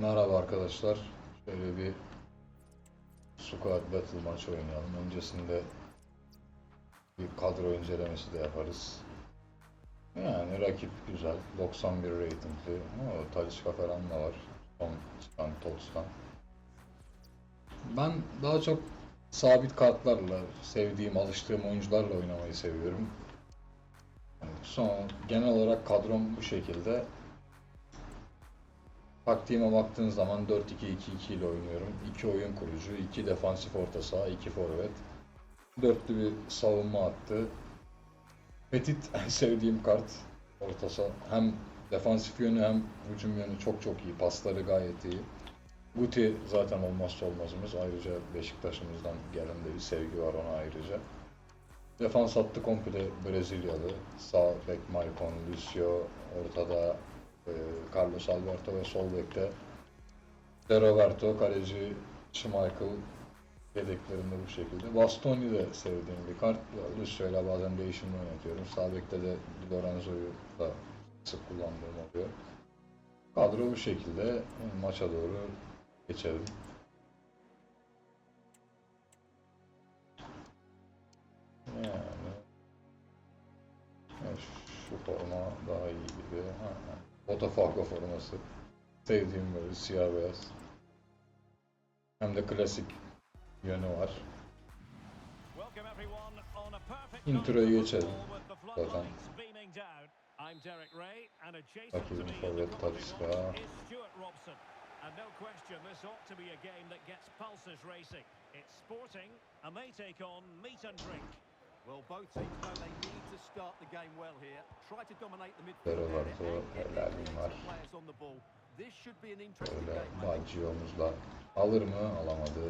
Merhaba arkadaşlar. Şöyle bir Squad Battle maçı oynayalım. Öncesinde bir kadro incelemesi de yaparız. Yani rakip güzel. 91 ratingli. O Talisca falan da var. Son çıkan Tots'tan. Ben daha çok sabit kartlarla, sevdiğim, alıştığım oyuncularla oynamayı seviyorum. Yani son genel olarak kadrom bu şekilde. Taktiğime baktığın zaman 4-2-2-2 ile oynuyorum. 2 oyun kurucu, 2 defansif orta saha, 2 forvet. Dörtlü bir savunma attı. Petit en sevdiğim kart. Orta saha. Hem defansif yönü hem hücum yönü çok çok iyi. Pasları gayet iyi. Guti zaten olmazsa olmazımız. Ayrıca Beşiktaş'ımızdan gelen de bir sevgi var ona ayrıca. Defans hattı komple Brezilyalı. Sağ bek Maicon, Lucio, ortada e, Carlos Alberto ve sol bekte De Roberto, kaleci Schmeichel yedeklerinde bu şekilde. Bastoni de sevdiğim bir kart. Lucio ile bazen değişimde oynatıyorum. Sağ bekte de Lorenzo'yu da sık kullandığım oluyor. Kadro bu şekilde. Maça doğru geçelim. Yani ya şu forma daha iyi gibi. Ha, ha. Botafogo forması. Sevdiğim böyle siyah beyaz. Hem de klasik yönü var. Intro'yu geçelim. Zaten. Rakibin forvet Talisca. And no question, this ought to be a game that gets pulses racing. It's sporting, and they take on meat and drink. Well, both teams know they need to start the game well here. Try to dominate the midfield area and get the helalim var. attacking players on the ball. This should be an interesting game. Baggio'muzla alır mı? Alamadı.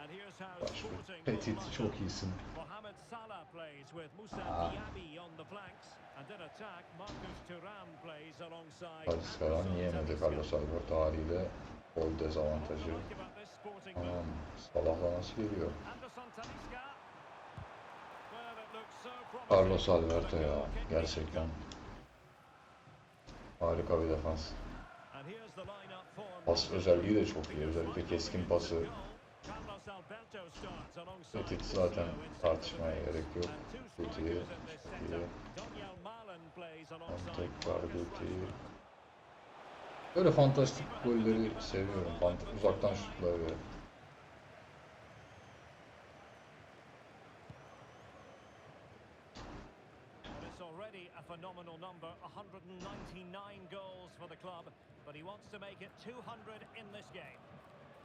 And here's how Rashford. Sporting Petit çok iyisin. Mohamed Salah plays with Moussa Ah. Diaby on the flanks. And in attack, Marcus Thuram plays alongside Anderson yiyemedi Talisca. Carlos Alberto haliyle gol dezavantajı. Move? Salah'la nasıl geliyor? Anderson Talisca. Well, it looks so promising. Carlos Alberto ya. Gerçekten harika bir defans. Pas özelliği de çok iyi. Özellikle keskin pası. Petit zaten tartışmaya gerek yok. And two Guti, strikers in this çok setup. iyi. Daniel Malen plays Hem alongside tekrar. Rashford. Böyle fantastik golleri seviyorum. Uzaktan şutları. Number, 199 goals for the club, but he wants to make it 200 in this game.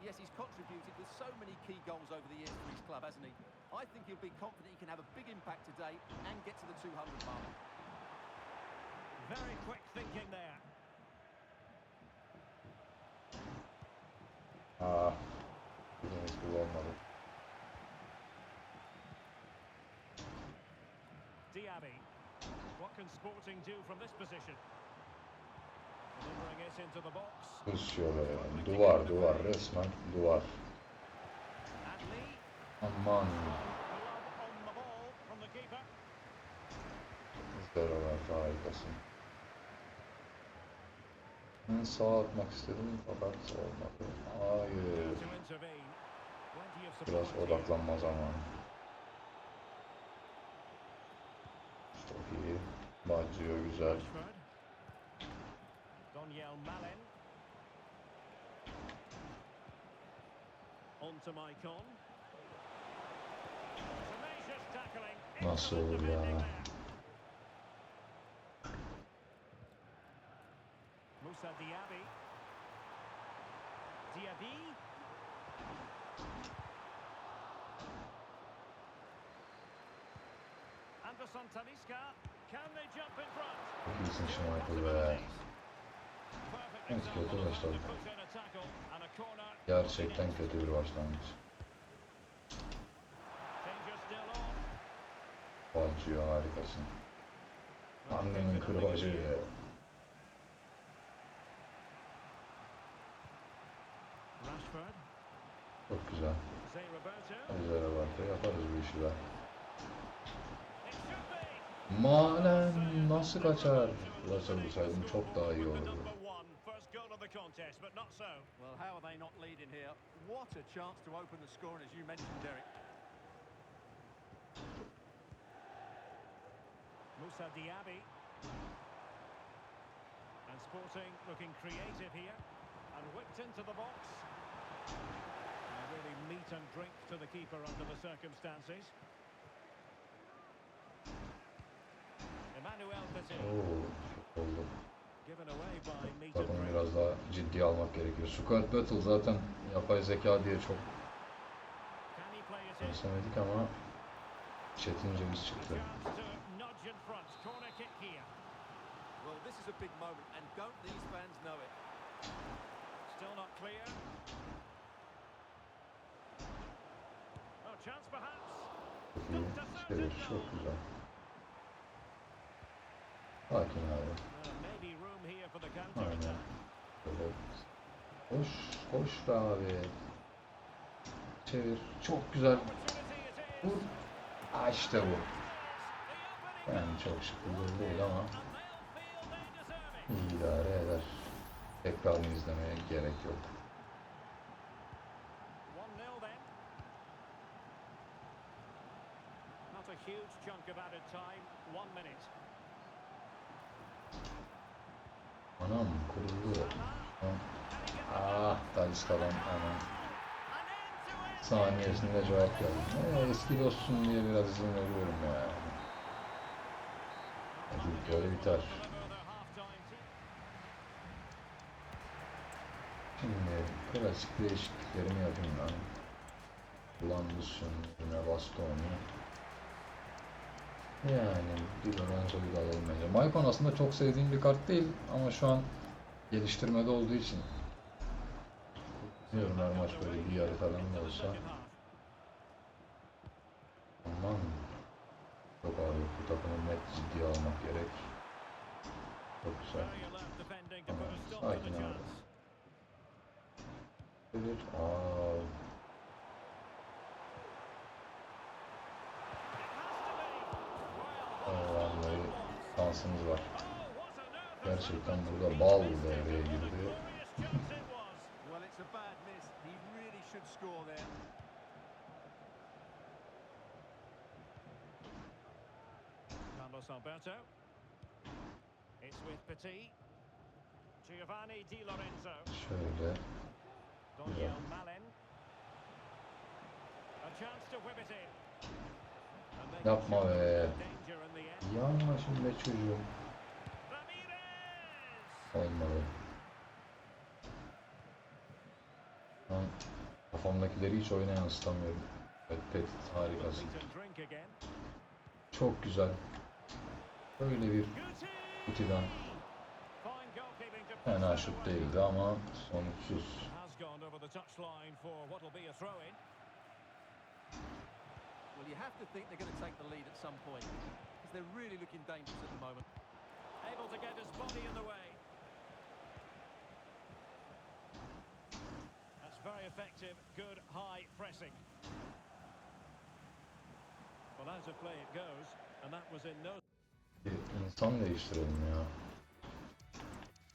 Yes, he's contributed with so many key goals over the years for his club, hasn't he? I think he'll be confident he can have a big impact today and get to the 200 mark. Very quick thinking there. Aa, bizim gibi olmadı. Diaby. What can Sporting do from this position? Delivering it into the box. Lucio be. Duvar duvar resmen duvar. Aman. Glove on the ball from the keeper. Zeralar harikasın. Ben sağa atmak istedim fakat olmadı. Hayır. Biraz odaklanma zamanı. Çok iyi. Baggio güzel. Rashford. Daniel Malen. On to Maicon. Tenacious tackling. Nasıl Excellent olur ya? defending there. Moussa Diaby. Diaby. Anderson Talisca. Can they jump in front? Schmeichel be. Perfect Evet, kötü başladı. Gerçekten kötü bir başlangıç. Baggio harikasın. Annemin kırbacı. Rashford. Çok güzel. Güzel Roberto yaparız bu işi be. It should be. Manen nasıl kaçar? Burası bulsaydım çok daha iyi The olurdu. number one. First goal of the contest, but not so. Well, how are they not leading here? What a chance to open the scoring, as you mentioned, Derek. Musa Diaby. And Sporting looking creative here. And whipped into the box. And really meat and drink to the keeper under the circumstances. Drink. biraz daha ciddiye almak gerekiyor. Stuttgart Battle zaten yapay zeka diye çok istemedik ama Çetin Ceviz çıktı. Chance to nudge in front. Corner kick here. Well, this is a big moment, and don't these fans know it? Still not clear. Oh, chance perhaps. Çok iyi. Çevir. Çok güzel. Sakin abi. Aynen. Böyle. Koş. Koş be abi. Çevir. Çok güzel. Vur. Aa işte bu. Yani çok şık bir gol değil ama iyi idare eder. Tekrarını izlemeye gerek yok. 1-0 then. Not a huge chunk of added time. One minute. Anam the Ah Talisca'dan hemen An end-to-end saniyesinde cevap geldi. Ee, eski dostum diye biraz izin veriyorum ya. Hadi böyle biter. Şimdi klasik değişikliklerimi yapayım ben. Blandus'un yine Bastoni. Yani bir Lorenzo'yu da alalım bence. Maicon aslında çok sevdiğim bir kart değil ama şu an geliştirmede olduğu için Bilmiyorum her maç böyle bir yarı falan da olsa. Aman Çok ağır bu takımı net ciddiye almak gerek Çok güzel Very alert defending to put a stop to Sakin abi. Evet Aa, şansımız var oh, what on earth has Gerçekten happened? burada He bal missed it. devreye What a girdi glorious chance it was. Well, it's a bad miss. He really should score there. Carlos Alberto. It's with Petit. Giovanni Di Lorenzo. Şöyle Daniel Malen. A chance to whip it in. And making Yapma sure there be. Yanma şimdi çocuğum! Olmadı Ben kafamdakileri hiç oyuna yansıtamıyorum Evet Petit harikasın. Çok güzel Böyle bir push fena şut değildi ama sonuçsuz. Well, you have to think they're going to take the lead at some point because they're really looking dangerous at the moment. Able to get his body in the way. That's very effective. Good high pressing. Well, out of play it goes, and that was in no Bir insan değiştirelim ya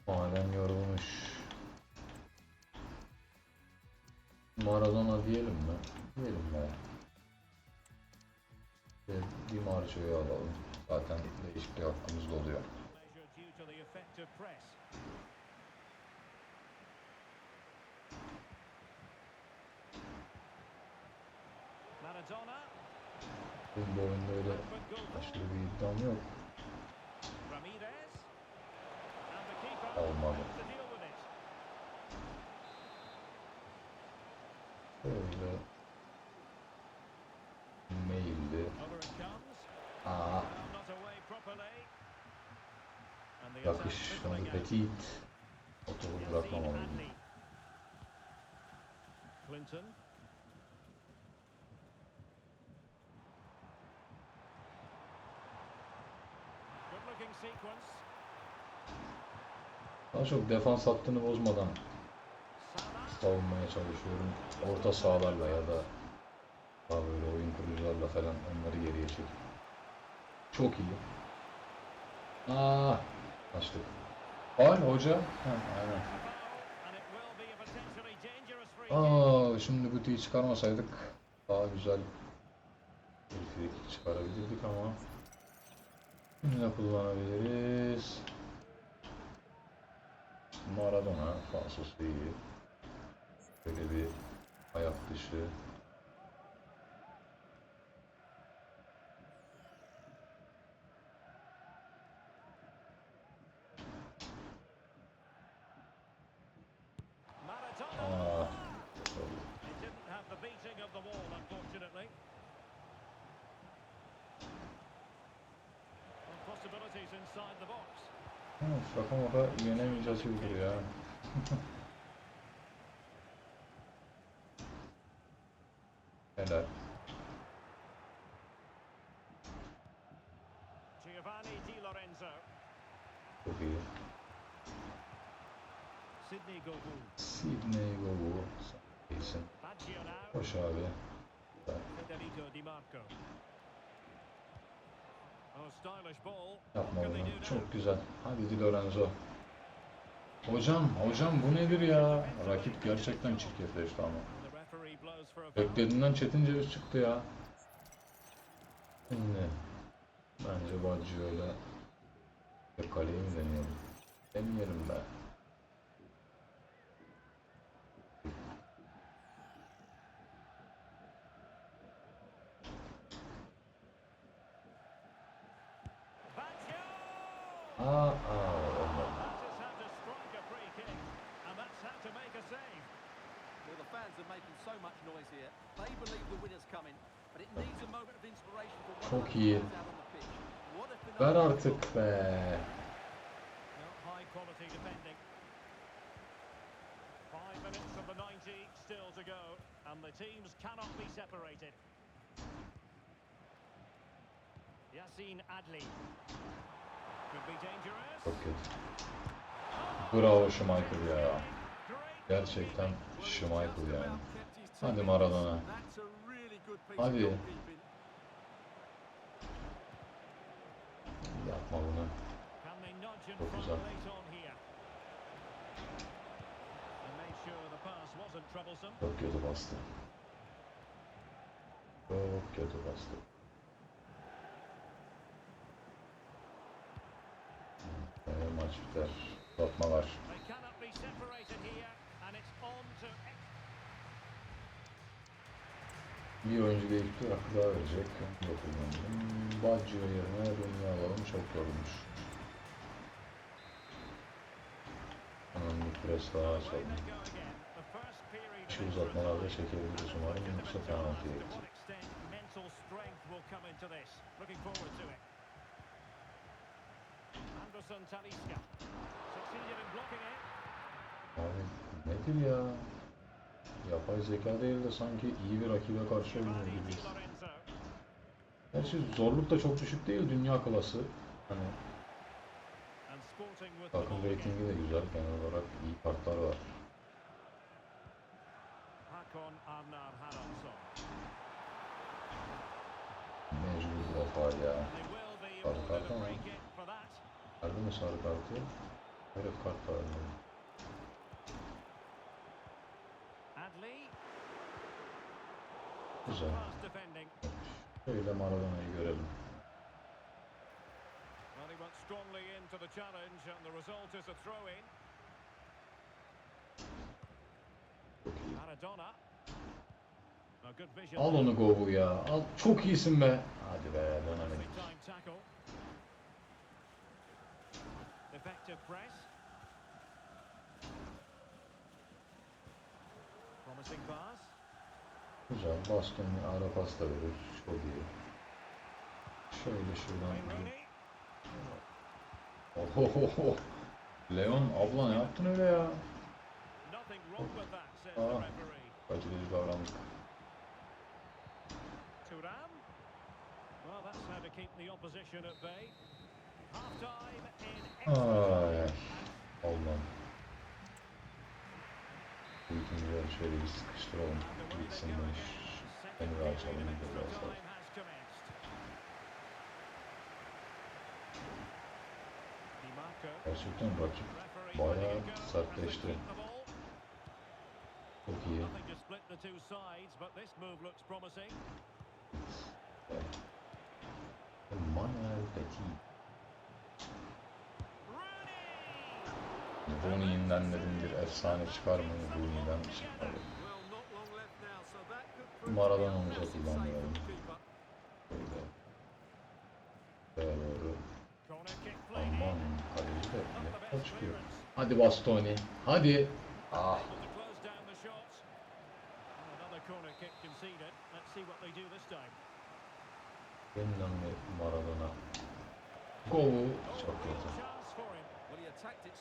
Madem yorulmuş Maradona diyelim mi? Diyelim be Ve bir Marco'yu alalım. Zaten değişikliği hakkımız da oluyor. Benim bu oyunda öyle aşırı bir iddiam yok. Olmadı. has Fizzling out. Petit O topu Yassine bırakmamalıydı Adli. Clinton. Daha çok defans hattını bozmadan savunmaya çalışıyorum. Orta sahalarla ya da daha böyle oyun kurucularla falan onları geriye çek. Çok iyi. Aa, açtık. Faul hoca. Ha, aynen. Aa, şimdi butiği çıkarmasaydık daha güzel bir çıkarabilirdik ama şimdi de kullanabiliriz. Maradona falsosu iyi. Böyle bir ayak dışı. Maradona. Aa, It didn't have the beating of the wall, unfortunately. Well, possibilities inside the box. Ha, şaka maka yenemeyeceğiz gibi duruyor ya. Helal. Giovanni Di Lorenzo. Çok iyi. Sidney Govou. Sidney Govu. İyisin. Baggio now. Hoş abi. Güzel. Federico Di Marco. Stylish ball. Yapma bunu. Çok güzel. Hadi Di Lorenzo. Hocam, hocam bu nedir ya? Rakip gerçekten çirkefleşti ama. Beklediğinden Çetin Ceviz çıktı ya. Şimdi bence Baggio'yla bir kaleyi mi deneyelim? Deneyelim be. Baggio! Aa, aa olmadı. That is how to strike a free kick, and that's how to make a save. Well, the fans are making so much noise here. They believe the winner's coming, but it needs a moment of inspiration for one Çok of the iyi. players out on the pitch. What a Ver phenomenal artık be. No, high quality defending. Five minutes of the 90 still to go, and the teams cannot be separated. Yassine Adli. Could be dangerous. Çok kötü. Bravo Schmeichel ya. Gerçekten Schmeichel yani. Hadi. Maradona. Hadi. of goalkeeping. Yapma bunu. Çok güzel. Çok kötü bastı. Çok kötü bastı. Maç biter. Uzatmalar. They cannot be separated here, and it's on to Bir oyuncu. Akıl daha verecek. Dokunmadım. Baggio yerine Rooney alalım. Çok yorulmuş. Hemen bir pres daha açalım. Şu uzatmalarda çekebiliriz umarım. Yoksa blocking it. Abi nedir ya? Yapay zeka değil de sanki iyi bir rakibe karşı oynuyor gibiyiz. Gerçi zorluk da çok düşük değil dünya klası. Hani takım reytingi de güzel genel olarak iyi kartlar var. Mecbur faal ya. Sarı kart ama. Verdi mi sarı kartı? Evet kart. Adli. Güzel. Pass defending. Şöyle Maradona'yı görelim. Well, he went strongly into the challenge, and the result is a throw-in. Çok iyi. Maradona. A good vision. Al onu Govu ya. Al. Çok iyisin be. Hadi be dönemedik. Effective press. Promising pass. Güzel. Bastoni ara pas da verir. Çok iyi. Şöyle şuradan. Ohohoho. Leon abla ne yaptın öyle ya? The Ah. Kaçırıcı davrandık. Turam. Well, biraz şöyle bir sıkıştıralım. Gitsinler. Beni de açalım bir de as well. Gerçekten rakip bayağı sertleşti. Çok iyi. Mane Rooney'inden dedim bir efsane çıkar mı? Rooney'den çıkmadı. Well, not long left now, so that could prove Maradona'mızı to be a massive kullanmayalım. Böyle. Böyle doğru. Aman kaleci de best çıkıyor. Hadi Bastoni. Hadi. Ah. Yeniden bir Maradona. Gol. Çok kötü.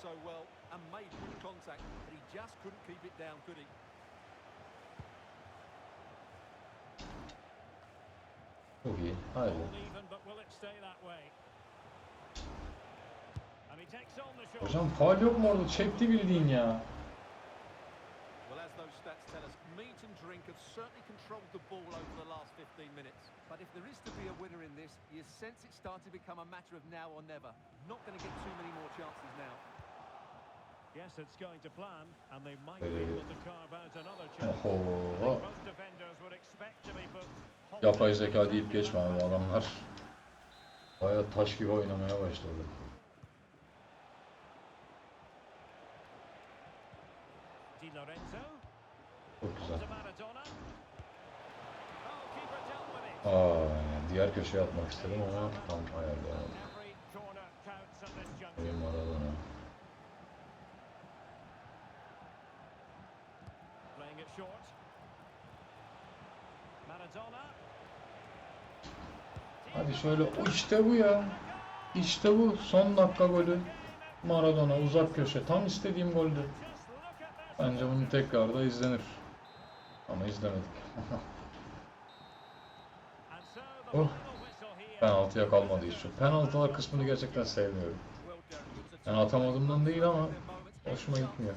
So well and made good contact, but he just couldn't keep it down, could he? Çok iyi. Hadi. All even, but will it stay that way? And he takes on the shot. Hocam faul yok mu orada? Çekti bildiğin ya. Well, as those stats tell us, meat and drink have certainly controlled the ball over the last 15 minutes. But if there is to be a winner in this, you sense it's starting to become a matter of now or never. Not going to get too many more chances now. Put Yapay zeka deyip geçme abi adamlar. Baya taş gibi oynamaya başladı. Çok güzel. Aa, diğer köşeye atmak istedim ama tam ayarlayamadım. Every corner counts at this juncture. Benim Maradona. Playing short. Maradona. Hadi şöyle işte bu ya. İşte bu son dakika golü. Maradona uzak köşe tam istediğim goldü. Bence bunu tekrar da izlenir. Ama izlemedik. Oh. Penaltıya kalmadı hiç. Penaltılar kısmını gerçekten sevmiyorum. Yani atamadığımdan değil ama hoşuma gitmiyor.